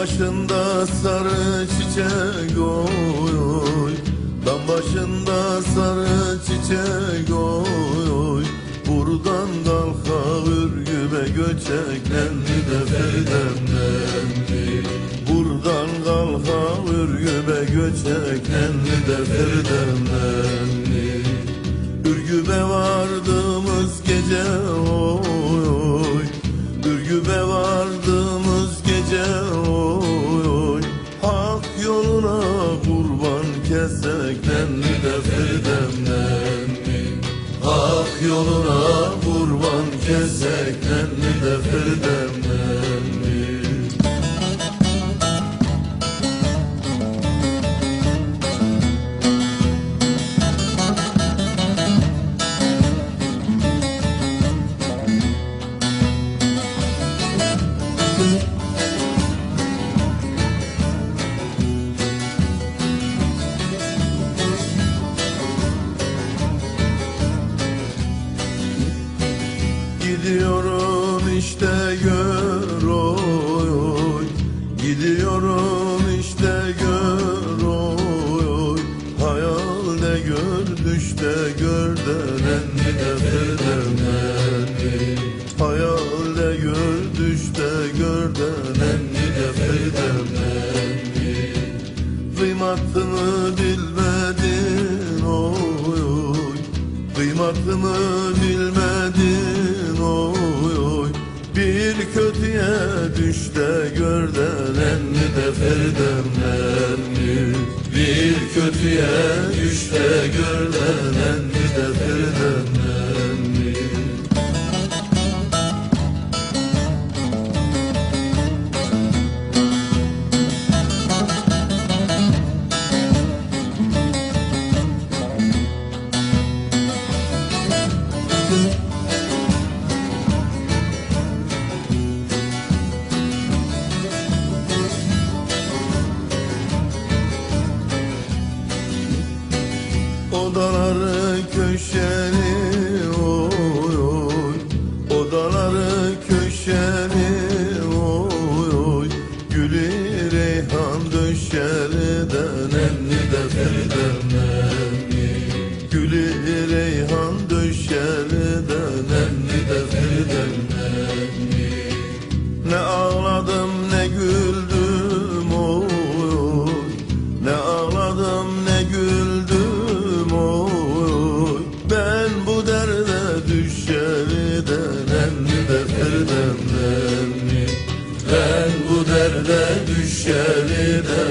başında sarı çiçek oy oy. Dam başında sarı çiçek oy oy. Buradan kalka ürgübe göçeklendi de ferdemlendi Buradan kalka ürgübe göçeklendi de ferdemlendi Ürgübe kurban keseklendi de firdemlendi Hak yoluna kurban keseklendi de firdemlendi Gidiyorum işte gör oy oy. Gidiyorum işte gör oy oy. Hayalde gör düşte gör denenli de ferdemlendi Hayalde gör düşte gör de ferdemlendi Kıymatını bilmedin oy oy. Kıymatını bilmedin oy Bir kötüye düş de gör denenli de ferdemlendi Bir kötüye düş de gör denenli de ferdemlendi Odaları köşeli oy oy. Odaları köşeli oy oy. Gülü reyhan döşeli denenli de ferdemlendi Gülü reyhan döşeli denenli de ferdemlendi Ne ağladım الشارد